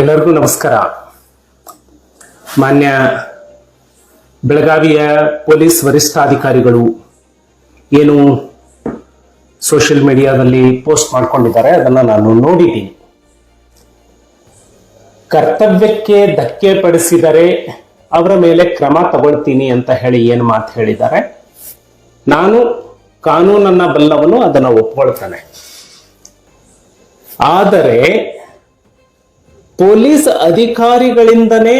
ಎಲ್ಲರಿಗೂ ನಮಸ್ಕಾರ. ಮಾನ್ಯ ಬೆಳಗಾವಿಯ ಪೊಲೀಸ್ ವರಿಷ್ಠಾಧಿಕಾರಿಗಳು ಏನು ಸೋಷಿಯಲ್ ಮೀಡಿಯಾದಲ್ಲಿ ಪೋಸ್ಟ್ ಮಾಡ್ಕೊಂಡಿದ್ದಾರೆ, ಅದನ್ನು ನಾನು ನೋಡಿದ್ದೀನಿ. ಕರ್ತವ್ಯಕ್ಕೆ ಧಕ್ಕೆ ಪಡಿಸಿದರೆ ಅವರ ಮೇಲೆ ಕ್ರಮ ತಗೊಳ್ತೀನಿ ಅಂತ ಹೇಳಿ ಏನು ಮಾತು ಹೇಳಿದ್ದಾರೆ? ನಾನು ಕಾನೂನನ್ನ ಬಲ್ಲವನು, ಅದನ್ನು ಒಪ್ಕೊಳ್ತಾನೆ. ಆದರೆ ಪೊಲೀಸ್ ಅಧಿಕಾರಿಗಳಿಂದನೇ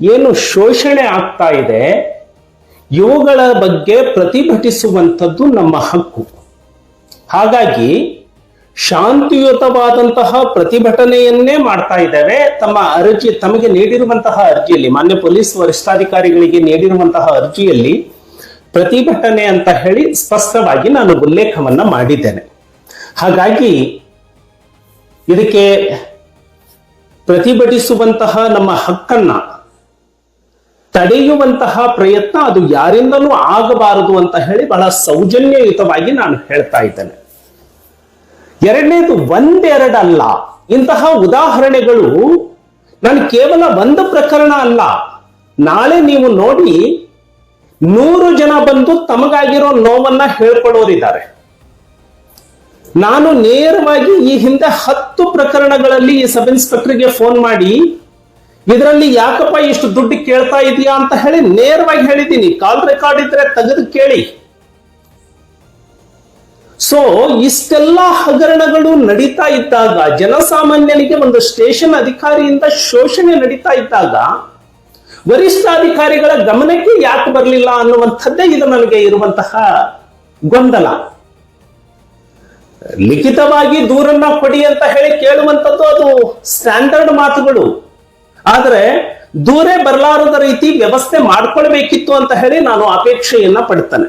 ಏನು ಶೋಷಣೆ ಆಗ್ತಾ ಇದೆ, ಇವುಗಳ ಬಗ್ಗೆ ಪ್ರತಿಭಟಿಸುವಂಥದ್ದು ನಮ್ಮ ಹಕ್ಕು. ಹಾಗಾಗಿ ಶಾಂತಿಯುತವಾದಂತಹ ಪ್ರತಿಭಟನೆಯನ್ನೇ ಮಾಡ್ತಾ ಇದ್ದೇವೆ. ತಮ್ಮ ಅರ್ಜಿ, ತಮಗೆ ನೀಡಿರುವಂತಹ ಅರ್ಜಿಯಲ್ಲಿ, ಮಾನ್ಯ ಪೊಲೀಸ್ ವರಿಷ್ಠಾಧಿಕಾರಿಗಳಿಗೆ ನೀಡಿರುವಂತಹ ಅರ್ಜಿಯಲ್ಲಿ ಪ್ರತಿಭಟನೆ ಅಂತ ಹೇಳಿ ಸ್ಪಷ್ಟವಾಗಿ ನಾನು ಉಲ್ಲೇಖವನ್ನ ಮಾಡಿದ್ದೇನೆ. ಹಾಗಾಗಿ ಇದಕ್ಕೆ ಪ್ರತಿಭಟಿಸುವಂತಹ ನಮ್ಮ ಹಕ್ಕನ್ನ, ತಡೆಯುವಂತಹ ಪ್ರಯತ್ನ ಅದು ಯಾರಿಂದಲೂ ಆಗಬಾರದು ಅಂತ ಹೇಳಿ ಬಹಳ ಸೌಜನ್ಯಯುತವಾಗಿ ನಾನು ಹೇಳ್ತಾ ಇದ್ದೇನೆ. ಎರಡನೇದು ಒಂದೆರಡಲ್ಲ. ಇಂತಹ ಉದಾಹರಣೆಗಳು ನಾನು ಕೇವಲ ಒಂದು ಪ್ರಕರಣ ಅಲ್ಲ. ನಾಳೆ ನೀವು ನೋಡಿ ನೂರು ಜನ ಬಂದು ತಮಗಾಗಿರೋ ನೋವನ್ನ ಹೇಳ್ಕೊಡೋರಿದ್ದಾರೆ. ನಾನು ನೇರವಾಗಿ ಈ ಹಿಂದೆ ಹತ್ತು ಪ್ರಕರಣಗಳಲ್ಲಿ ಈ ಸಬ್ ಇನ್ಸ್ಪೆಕ್ಟರ್ಗೆ ಫೋನ್ ಮಾಡಿ, ಇದರಲ್ಲಿ ಯಾಕಪ್ಪ ಇಷ್ಟು ದುಡ್ಡು ಕೇಳ್ತಾ ಇದೆಯಾ ಅಂತ ಹೇಳಿ ನೇರವಾಗಿ ಹೇಳಿದ್ದೀನಿ. ಕಾಲ್ ರೆಕಾರ್ಡ್ ಇದ್ರೆ ತೆಗೆದು ಕೇಳಿ. ಸೊ ಇಷ್ಟೆಲ್ಲ ಹಗರಣಗಳು ನಡೀತಾ ಇದ್ದಾಗ, ಜನಸಾಮಾನ್ಯನಿಗೆ ಒಂದು ಸ್ಟೇಷನ್ ಅಧಿಕಾರಿಯಿಂದ ಶೋಷಣೆ ನಡೀತಾ ಇದ್ದಾಗ, ವರಿಷ್ಠ ಅಧಿಕಾರಿಗಳ ಗಮನಕ್ಕೆ ಯಾಕೆ ಬರಲಿಲ್ಲ ಅನ್ನುವಂಥದ್ದೇ ಇದು ನನಗೆ ಇರುವಂತಹ ಗೊಂದಲ. ಲಿಖಿತವಾಗಿ ದೂರನ್ನ ಕೊಡಿ ಅಂತ ಹೇಳಿ ಕೇಳುವಂಥದ್ದು ಅದು ಸ್ಟ್ಯಾಂಡರ್ಡ್ ಮಾತುಗಳು. ಆದರೆ ದೂರೇ ಬರಲಾರದ ರೀತಿ ವ್ಯವಸ್ಥೆ ಮಾಡ್ಕೊಳ್ಬೇಕಿತ್ತು ಅಂತ ಹೇಳಿ ನಾನು ಅಪೇಕ್ಷೆಯನ್ನ ಪಡ್ತೇನೆ.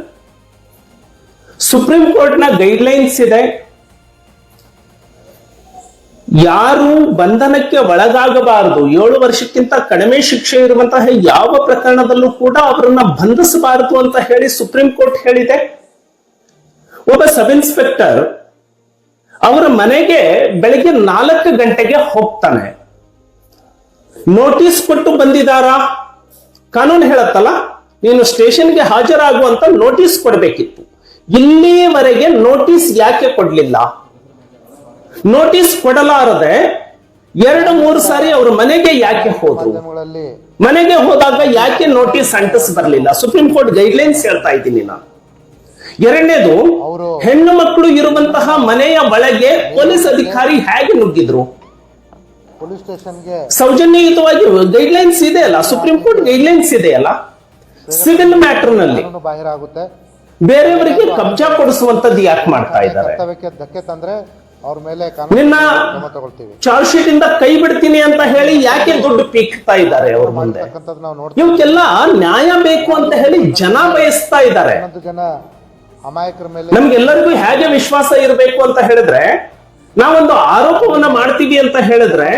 ಸುಪ್ರೀಂ ಕೋರ್ಟ್ನ ಗೈಡ್ಲೈನ್ಸ್ ಇದೆ. ಯಾರು ಬಂಧನಕ್ಕೆ ಒಳಗಾಗಬಾರದು, ಏಳು ವರ್ಷಕ್ಕಿಂತ ಕಡಿಮೆ ಶಿಕ್ಷೆ ಇರುವಂತಹ ಯಾವ ಪ್ರಕರಣದಲ್ಲೂ ಕೂಡ ಅವರನ್ನ ಬಂಧಿಸಬಾರದು ಅಂತ ಹೇಳಿ ಸುಪ್ರೀಂ ಕೋರ್ಟ್ ಹೇಳಿದೆ. ಒಬ್ಬ ಸಬ್ ಇನ್ಸ್ಪೆಕ್ಟರ್ ಅವರ ಮನೆಗೆ ಬೆಳಿಗ್ಗೆ ನಾಲ್ಕು ಗಂಟೆಗೆ ಹೋಗ್ತಾನೆ. ನೋಟಿಸ್ ಕೊಟ್ಟು ಬಂದಿದಾರಾ ಕಾನೂನು ಹೇಳತ್ತಲ್ಲ, ನೀನು ಸ್ಟೇಷನ್ಗೆ ಹಾಜರಾಗುವಂತ ನೋಟಿಸ್ ಕೊಡಬೇಕಿತ್ತು. ಇಲ್ಲಿಯವರೆಗೆ ನೋಟಿಸ್ ಯಾಕೆ ಕೊಡ್ಲಿಲ್ಲ? ನೋಟಿಸ್ ಕೊಡಲಾರದೆ ಎರಡು ಮೂರು ಸಾರಿ ಅವ್ರ ಮನೆಗೆ ಯಾಕೆ ಹೋದ್ರು? ಮನೆಗೆ ಹೋದಾಗ ಯಾಕೆ ನೋಟಿಸ್ ಅಂಟಿಸ್ ಬರಲಿಲ್ಲ? ಸುಪ್ರೀಂ ಕೋರ್ಟ್ ಗೈಡ್ಲೈನ್ಸ್ ಹೇಳ್ತಾ ಇದ್ದೀನಿ ನಾನು. ಎರಡನೇದು ಹೆಣ್ಣು ಮಕ್ಕಳು ಇರುವಂತಹ ಮನೆಯ ಒಳಗೆ ಪೊಲೀಸ್ ಅಧಿಕಾರಿ ಹೇಗೆ ನುಗ್ಗಿದ್ರು? ಪೊಲೀಸ್ ಗೈಡ್ ಸೌಜನ್ಯಯುತವಾಗಿ ಗೈಡ್ಲೈನ್ಸ್ ಇದೆ ಅಲ್ಲ ಸುಪ್ರೀಂ ಕೋರ್ಟ್ ಗೈಡ್ಲೈನ್ಸ್ ಇದೆ ಅಲ್ಲ ಸಿವಿಲ್ ಮ್ಯಾಟರ್ನಲ್ಲಿ ಬೇರೆಯವರಿಗೆ ಕಬ್ಜಾ ಕೊಡಿಸುವಂತದ್ದು ಯಾಕೆ ಮಾಡ್ತಾ ಇದ್ದಾರೆ? ಅವ್ರ ಮೇಲೆ ನಿನ್ನ ಚಾರ್ಜ್ ಶೀಟ್ ಇಂದ ಕೈ ಬಿಡ್ತೀನಿ ಅಂತ ಹೇಳಿ ಯಾಕೆ ದುಡ್ಡು ಪೀಕ್ತಾ ಇದ್ದಾರೆ ಅವ್ರ ಮುಂದೆ? ಇವಕ್ಕೆಲ್ಲ ನ್ಯಾಯ ಬೇಕು ಅಂತ ಹೇಳಿ ಜನ ಬಯಸ್ತಾ ಇದ್ದಾರೆ. ಜನ ಅಮಾಯಕರ ಮೇಲೆ ನಮ್ಗೆಲ್ಲರಿಗೂ ಹೇಗೆ ವಿಶ್ವಾಸ ಇರಬೇಕು ಅಂತ ಹೇಳಿದ್ರೆ ನಾವೊಂದು ಆರೋಪವನ್ನ ಮಾಡ್ತೀವಿ ಅಂತ ಹೇಳಿದ್ರೆ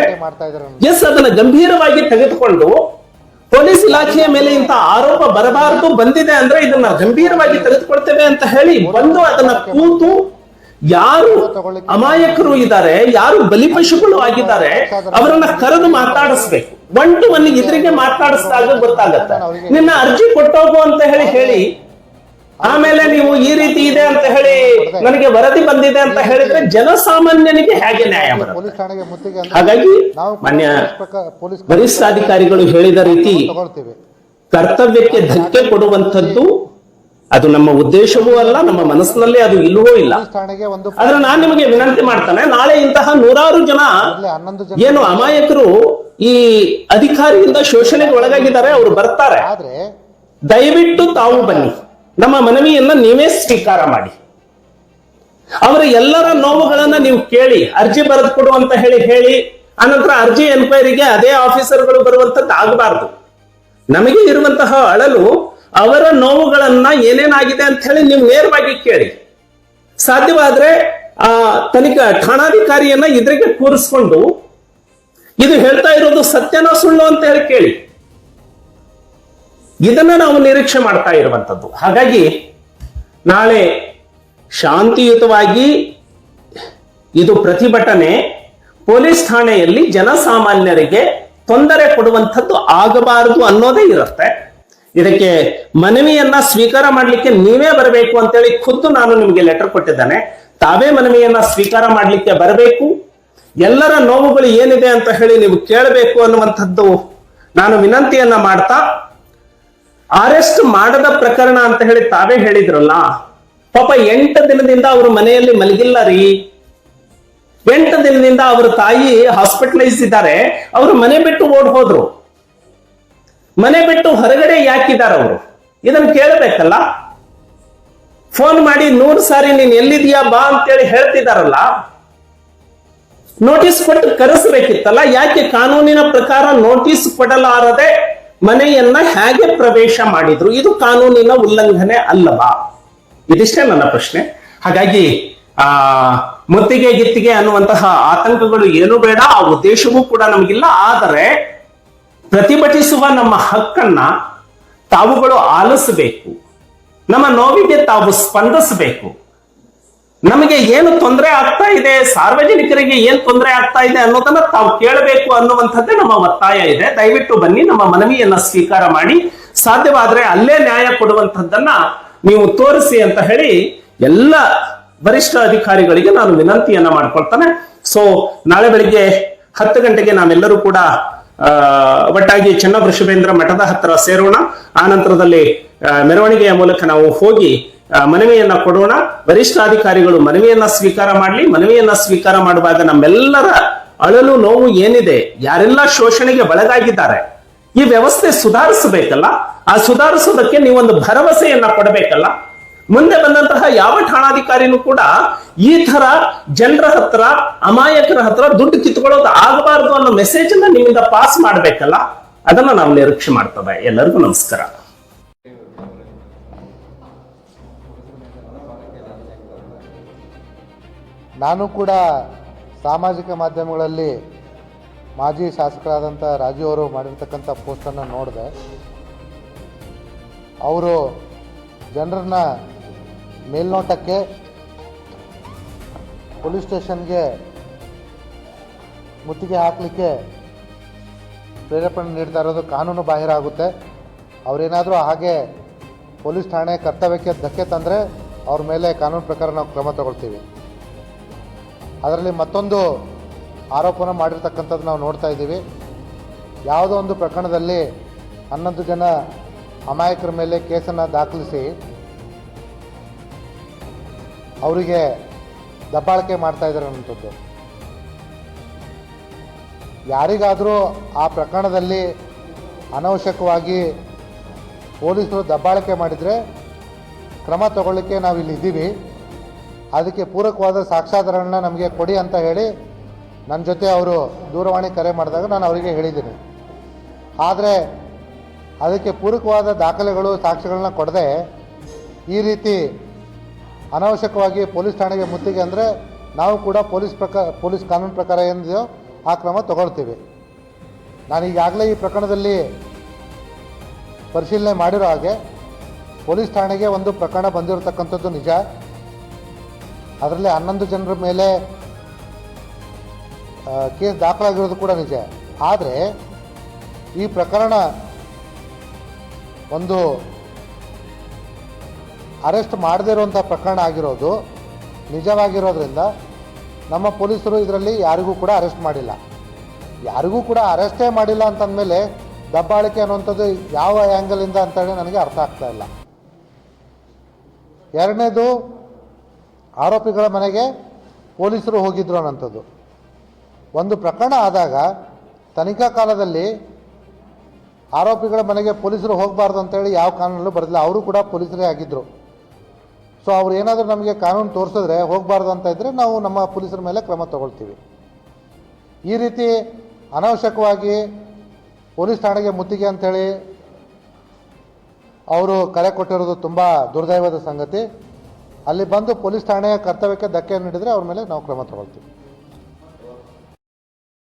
ಎಸ್ ಅದನ್ನ ಗಂಭೀರವಾಗಿ ತೆಗೆದುಕೊಂಡು ಪೊಲೀಸ್ ಇಲಾಖೆಯ ಮೇಲೆ ಇಂತ ಆರೋಪ ಬರಬಾರದು ಬಂದಿದೆ ಅಂದ್ರೆ ಇದನ್ನ ಗಂಭೀರವಾಗಿ ತೆಗೆದುಕೊಳ್ತೇವೆ ಅಂತ ಹೇಳಿ ಬಂದು ಅದನ್ನ ಕೂತು ಯಾರು ಅಮಾಯಕರು ಇದ್ದಾರೆ ಯಾರು ಬಲಿಪಶುಗಳು ಆಗಿದ್ದಾರೆ ಅವರನ್ನ ಕರೆದು ಮಾತಾಡಿಸ್ಬೇಕು. ಒನ್ ಟು ಒನ್ ಇದ್ರಿಗೆ ಮಾತಾಡಿಸಿದಾಗ ಗೊತ್ತಾಗತ್ತೆ. ನಿನ್ನ ಅರ್ಜಿ ಕೊಟ್ಟೋಗು ಅಂತ ಹೇಳಿ ಹೇಳಿ ಆಮೇಲೆ ನೀವು ಈ ರೀತಿ ಇದೆ ಅಂತ ಹೇಳಿ ನನಗೆ ವರದಿ ಬಂದಿದೆ ಅಂತ ಹೇಳಿದ್ರೆ ಜನಸಾಮಾನ್ಯನಿಗೆ ಹೇಗೆ ನ್ಯಾಯ ಬರುತ್ತೆ? ಹಾಗಾಗಿ ಮಾನ್ಯ ವರಿಷ್ಠಾಧಿಕಾರಿಗಳು ಹೇಳಿದ ರೀತಿ ಕರ್ತವ್ಯಕ್ಕೆ ಧಕ್ಕೆ ಕೊಡುವಂಥದ್ದು ಅದು ನಮ್ಮ ಉದ್ದೇಶವೂ ಅಲ್ಲ ನಮ್ಮ ಮನಸ್ಸಿನಲ್ಲಿ ಅದು ಇಲ್ಲವೂ ಇಲ್ಲ. ಆದ್ರೆ ನಾನು ನಿಮಗೆ ವಿನಂತಿ ಮಾಡ್ತಾನೆ ನಾಳೆ ಇಂತಹ ನೂರಾರು ಜನ ಏನು ಅಮಾಯಕರು ಈ ಅಧಿಕಾರಿಯಿಂದ ಶೋಷಣೆಗೆ ಒಳಗಾಗಿದ್ದಾರೆ ಅವರು ಬರ್ತಾರೆ. ದಯವಿಟ್ಟು ತಾವು ಬನ್ನಿ. ನಮ್ಮ ಮನವಿಯನ್ನ ನೀವೇ ಸ್ವೀಕಾರ ಮಾಡಿ. ಅವರ ಎಲ್ಲರ ನೋವುಗಳನ್ನ ನೀವು ಕೇಳಿ, ಅರ್ಜಿ ಬರೆದು ಕೊಡು ಅಂತ ಹೇಳಿ ಹೇಳಿ ಆನಂತರ ಅರ್ಜಿ ಎನ್ಕ್ವೈರಿಗೆ ಅದೇ ಆಫೀಸರ್ಗಳು ಬರುವಂತದ್ದು ಆಗಬಾರ್ದು. ನಮಗೆ ಇರುವಂತಹ ಅಳಲು ಅವರ ನೋವುಗಳನ್ನ ಏನೇನಾಗಿದೆ ಅಂತ ಹೇಳಿ ನೀವು ನೇರವಾಗಿ ಕೇಳಿ. ಸಾಧ್ಯವಾದ್ರೆ ಆ ತನಿಖಾ ಠಾಣಾಧಿಕಾರಿಯನ್ನ ಇದ್ರಿಗೆ ಕೂರಿಸ್ಕೊಂಡು, ಇದು ಹೇಳ್ತಾ ಇರೋದು ಸತ್ಯನೋ ಸುಳ್ಳು ಅಂತ ಹೇಳಿ ಕೇಳಿ. ಇದನ್ನ ನಾವು ನಿರೀಕ್ಷೆ ಮಾಡ್ತಾ ಇರುವಂಥದ್ದು. ಹಾಗಾಗಿ ನಾಳೆ ಶಾಂತಿಯುತವಾಗಿ ಇದು ಪ್ರತಿಭಟನೆ ಪೊಲೀಸ್ ಠಾಣೆಯಲ್ಲಿ ಜನಸಾಮಾನ್ಯರಿಗೆ ತೊಂದರೆ ಕೊಡುವಂಥದ್ದು ಆಗಬಾರದು ಅನ್ನೋದೇ ಇರುತ್ತೆ. ಇದಕ್ಕೆ ಮನವಿಯನ್ನ ಸ್ವೀಕಾರ ಮಾಡಲಿಕ್ಕೆ ನೀವೇ ಬರಬೇಕು ಅಂತೇಳಿ ಖುದ್ದು ನಾನು ನಿಮಗೆ ಲೆಟರ್ ಕೊಟ್ಟಿದ್ದೇನೆ. ತಾವೇ ಮನವಿಯನ್ನ ಸ್ವೀಕಾರ ಮಾಡಲಿಕ್ಕೆ ಬರಬೇಕು. ಎಲ್ಲರ ನೋವುಗಳು ಏನಿದೆ ಅಂತ ಹೇಳಿ ನೀವು ಕೇಳಬೇಕು ಅನ್ನುವಂಥದ್ದು ನಾನು ವಿನಂತಿಯನ್ನ ಮಾಡ್ತಾ ಅರೆಸ್ಟ್ ಮಾಡದ ಪ್ರಕರಣ ಅಂತ ಹೇಳಿ ತಾವೇ ಹೇಳಿದ್ರಲ್ಲ, ಪಾಪ ಎಂಟು ದಿನದಿಂದ ಅವ್ರ ಮನೆಯಲ್ಲಿ ಮಲಗಿಲ್ಲ ರೀ. ಎಂಟು ದಿನದಿಂದ ಅವರ ತಾಯಿ ಹಾಸ್ಪಿಟಲೈಸ್ ಇದ್ದಾರೆ, ಅವರು ಮನೆ ಬಿಟ್ಟು ಓಡ್ ಹೋದ್ರು. ಮನೆ ಬಿಟ್ಟು ಹೊರಗಡೆ ಯಾಕಿದ್ದಾರೆ ಅವರು? ಇದನ್ನ ಕೇಳಬೇಕಲ್ಲ? ಫೋನ್ ಮಾಡಿ ನೂರು ಸಾರಿ ನೀನ್ ಎಲ್ಲಿದೀಯಾ ಬಾ ಅಂತೇಳಿ ಹೇಳ್ತಿದಾರಲ್ಲ? ನೋಟಿಸ್ ಕೊಟ್ಟು ಕರೆಸಬೇಕಿತ್ತಲ್ಲ, ಯಾಕೆ ಕಾನೂನಿನ ಪ್ರಕಾರ ನೋಟಿಸ್ ಕೊಡಲಾರದೆ ಮನೆಯನ್ನ ಹೇಗೆ ಪ್ರವೇಶ ಮಾಡಿದ್ರು, ಇದು ಕಾನೂನಿನ ಉಲ್ಲಂಘನೆ ಅಲ್ಲವಾ? ಇದಿಷ್ಟೇ ನನ್ನ ಪ್ರಶ್ನೆ. ಹಾಗಾಗಿ, ಆ, ಮುತ್ತಿಗೆ ಗಿತ್ತಿಗೆ ಅನ್ನುವಂತಹ ಆತಂಕಗಳು ಏನು ಬೇಡ, ಆ ಉದ್ದೇಶವೂ ಕೂಡ ನಮಗಿಲ್ಲ. ಆದರೆ, ಪ್ರತಿಭಟಿಸುವ ನಮ್ಮ ಹಕ್ಕನ್ನ ತಾವುಗಳು ಆಲಿಸಬೇಕು. ನಮ್ಮ ನೋವಿಗೆ ತಾವು ಸ್ಪಂದಿಸಬೇಕು. ನಮಗೆ ಏನು ತೊಂದರೆ ಆಗ್ತಾ ಇದೆ, ಸಾರ್ವಜನಿಕರಿಗೆ ಏನ್ ತೊಂದರೆ ಆಗ್ತಾ ಇದೆ ಅನ್ನೋದನ್ನ ತಾವು ಕೇಳಬೇಕು ಅನ್ನುವಂಥದ್ದೇ ನಮ್ಮ ಒತ್ತಾಯ ಇದೆ. ದಯವಿಟ್ಟು ಬನ್ನಿ, ನಮ್ಮ ಮನವಿಯನ್ನ ಸ್ವೀಕಾರ ಮಾಡಿ. ಸಾಧ್ಯವಾದ್ರೆ ಅಲ್ಲೇ ನ್ಯಾಯ ಕೊಡುವಂಥದ್ದನ್ನ ನೀವು ತೋರಿಸಿ ಅಂತ ಹೇಳಿ ಎಲ್ಲ ವರಿಷ್ಠ ಅಧಿಕಾರಿಗಳಿಗೆ ನಾನು ವಿನಂತಿಯನ್ನ ಮಾಡ್ಕೊಳ್ತಾನೆ. ಸೊ ನಾಳೆ ಬೆಳಿಗ್ಗೆ ಹತ್ತು ಗಂಟೆಗೆ ನಾವೆಲ್ಲರೂ ಕೂಡ ಒಟ್ಟಾಗಿ ಚನ್ನವೃಷಭೇಂದ್ರ ಮಠದ ಹತ್ರ ಸೇರೋಣ. ಆ ನಂತರದಲ್ಲಿ ಮೆರವಣಿಗೆಯ ಮೂಲಕ ನಾವು ಹೋಗಿ ಮನವಿಯನ್ನ ಕೊಡೋಣ. ವರಿಷ್ಠಾಧಿಕಾರಿಗಳು ಮನವಿಯನ್ನ ಸ್ವೀಕಾರ ಮಾಡಲಿ. ಮನವಿಯನ್ನ ಸ್ವೀಕಾರ ಮಾಡುವಾಗ ನಮ್ಮೆಲ್ಲರ ಅಳಲು ನೋವು ಏನಿದೆ, ಯಾರೆಲ್ಲ ಶೋಷಣೆಗೆ ಒಳಗಾಗಿದ್ದಾರೆ, ಈ ವ್ಯವಸ್ಥೆ ಸುಧಾರಿಸಬೇಕಲ್ಲ? ಆ ಸುಧಾರಿಸೋದಕ್ಕೆ ನೀವೊಂದು ಭರವಸೆಯನ್ನ ಕೊಡಬೇಕಲ್ಲ? ಮುಂದೆ ಬಂದಂತಹ ಯಾವ ಠಾಣಾಧಿಕಾರಿನೂ ಕೂಡ ಈ ತರ ಜನರ ಹತ್ರ, ಅಮಾಯಕರ ಹತ್ರ ದುಡ್ಡು ಕಿತ್ಕೊಳ್ಳೋದು ಆಗಬಾರದು ಅನ್ನೋ ಮೆಸೇಜ್ ಅನ್ನ ನಿಮ್ಮಿಂದ ಪಾಸ್ ಮಾಡ್ಬೇಕಲ್ಲ? ಅದನ್ನ ನಾವು ನಿರೀಕ್ಷೆ ಮಾಡ್ತವೆ. ಎಲ್ಲರಿಗೂ ನಮಸ್ಕಾರ. ನಾನು ಕೂಡ ಸಾಮಾಜಿಕ ಮಾಧ್ಯಮಗಳಲ್ಲಿ ಮಾಜಿ ಶಾಸಕರಾದಂಥ ರಾಜು ಅವರು ಮಾಡಿರ್ತಕ್ಕಂಥ ಪೋಸ್ಟನ್ನು ನೋಡಿದೆ. ಅವರು ಜನರನ್ನ ಮೇಲ್ನೋಟಕ್ಕೆ ಪೊಲೀಸ್ ಸ್ಟೇಷನ್ಗೆ ಮುತ್ತಿಗೆ ಹಾಕಲಿಕ್ಕೆ ಪ್ರೇರೇಪಣೆ ನೀಡ್ತಾ ಇರೋದು ಕಾನೂನು ಬಾಹಿರ ಆಗುತ್ತೆ. ಅವರೇನಾದರೂ ಹಾಗೆ ಪೊಲೀಸ್ ಠಾಣೆ ಕರ್ತವ್ಯಕ್ಕೆ ಧಕ್ಕೆ ತಂದರೆ ಅವ್ರ ಮೇಲೆ ಕಾನೂನು ಪ್ರಕಾರ ನಾವು ಕ್ರಮ ತಗೊಳ್ತೀವಿ. ಅದರಲ್ಲಿ ಮತ್ತೊಂದು ಆರೋಪನ ಮಾಡಿರ್ತಕ್ಕಂಥದ್ದು ನಾವು ನೋಡ್ತಾ ಇದ್ದೀವಿ. ಯಾವುದೋ ಒಂದು ಪ್ರಕರಣದಲ್ಲಿ ಹನ್ನೊಂದು ಜನ ಅಮಾಯಕರ ಮೇಲೆ ಕೇಸನ್ನು ದಾಖಲಿಸಿ ಅವರಿಗೆ ದಬ್ಬಾಳಿಕೆ ಮಾಡ್ತಾ ಇದ್ದಾರೆ ಅನ್ನೋಂಥದ್ದು ಯಾರಿಗಾದರೂ ಆ ಪ್ರಕರಣದಲ್ಲಿ ಅನವಶ್ಯಕವಾಗಿ ಪೊಲೀಸರು ದಬ್ಬಾಳಿಕೆ ಮಾಡಿದರೆ ಕ್ರಮ ತಗೊಳ್ಳಿಕ್ಕೆ ನಾವು ಇಲ್ಲಿ ಇದ್ದೀವಿ. ಅದಕ್ಕೆ ಪೂರಕವಾದ ಸಾಕ್ಷ್ಯಾಧಾರಗಳನ್ನ ನಮಗೆ ಕೊಡಿ ಅಂತ ಹೇಳಿ ನನ್ನ ಜೊತೆ ಅವರು ದೂರವಾಣಿ ಕರೆ ಮಾಡಿದಾಗ ನಾನು ಅವರಿಗೆ ಹೇಳಿದ್ದೀನಿ. ಆದರೆ ಅದಕ್ಕೆ ಪೂರಕವಾದ ದಾಖಲೆಗಳು, ಸಾಕ್ಷ್ಯಗಳನ್ನ ಕೊಡದೆ ಈ ರೀತಿ ಅನಾವಶ್ಯಕವಾಗಿ ಪೊಲೀಸ್ ಠಾಣೆಗೆ ಮುತ್ತಿಗೆ ಅಂದರೆ ನಾವು ಕೂಡ ಪೊಲೀಸ್ ಪ್ರಕಾರ ಪೊಲೀಸ್ ಕಾನೂನು ಪ್ರಕಾರ ಏನಿದೆಯೋ ಆ ಕ್ರಮ ತಗೊಳ್ತೀವಿ. ನಾನು ಈಗಾಗಲೇ ಈ ಪ್ರಕರಣದಲ್ಲಿ ಪರಿಶೀಲನೆ ಮಾಡಿರೋ ಹಾಗೆ ಪೊಲೀಸ್ ಠಾಣೆಗೆ ಒಂದು ಪ್ರಕರಣ ಬಂದಿರತಕ್ಕಂಥದ್ದು ನಿಜ. ಅದರಲ್ಲಿ ಹನ್ನೊಂದು ಜನರ ಮೇಲೆ ಕೇಸ್ ದಾಖಲಾಗಿರೋದು ಕೂಡ ನಿಜ. ಆದರೆ ಈ ಪ್ರಕರಣ ಒಂದು ಅರೆಸ್ಟ್ ಮಾಡದೇ ಇರುವಂಥ ಪ್ರಕರಣ ಆಗಿರೋದು ನಿಜವಾಗಿರೋದ್ರಿಂದ ನಮ್ಮ ಪೊಲೀಸರು ಇದರಲ್ಲಿ ಯಾರಿಗೂ ಕೂಡ ಅರೆಸ್ಟ್ ಮಾಡಿಲ್ಲ. ಯಾರಿಗೂ ಕೂಡ ಅರೆಸ್ಟೇ ಮಾಡಿಲ್ಲ ಅಂತಂದಮೇಲೆ ದಬ್ಬಾಳಿಕೆ ಅನ್ನುವಂಥದ್ದು ಯಾವ ಆ್ಯಂಗಲಿಂದ ಅಂತೇಳಿ ನನಗೆ ಅರ್ಥ ಆಗ್ತಾ ಇಲ್ಲ. ಎರಡನೇದು ಆರೋಪಿಗಳ ಮನೆಗೆ ಪೊಲೀಸರು ಹೋಗಿದ್ರು ಅನ್ನೋಂಥದ್ದು ಒಂದು ಪ್ರಕರಣ ಆದಾಗ ತನಿಖಾ ಕಾಲದಲ್ಲಿ ಆರೋಪಿಗಳ ಮನೆಗೆ ಪೊಲೀಸರು ಹೋಗಬಾರ್ದು ಅಂತೇಳಿ ಯಾವ ಕಾನೂನಲ್ಲೂ ಬರಲಿಲ್ಲ ಅವರು ಕೂಡ ಪೊಲೀಸರೇ ಆಗಿದ್ದರು ಸೊ ಅವ್ರು ಏನಾದರೂ ನಮಗೆ ಕಾನೂನು ತೋರಿಸಿದ್ರೆ ಹೋಗಬಾರ್ದು ಅಂತ ಇದ್ದರೆ ನಾವು ನಮ್ಮ ಪೊಲೀಸರ ಮೇಲೆ ಕ್ರಮ ತಗೊಳ್ತೀವಿ. ಈ ರೀತಿ ಅನಾವಶ್ಯಕವಾಗಿ ಪೊಲೀಸ್ ಠಾಣೆಗೆ ಮುತ್ತಿಗೆ ಅಂಥೇಳಿ ಅವರು ಕರೆ ಕೊಟ್ಟಿರೋದು ತುಂಬ ದುರ್ದೈವದ ಸಂಗತಿ. ಅಲ್ಲಿ ಬಂದು ಪೊಲೀಸ್ ಠಾಣೆಯ ಕರ್ತವ್ಯಕ್ಕೆ ಧಕ್ಕೆ ನೀಡಿದರೆ ಅವ್ರ ಮೇಲೆ ನಾವು ಕ್ರಮ ತಗೊಳ್ತೀವಿ.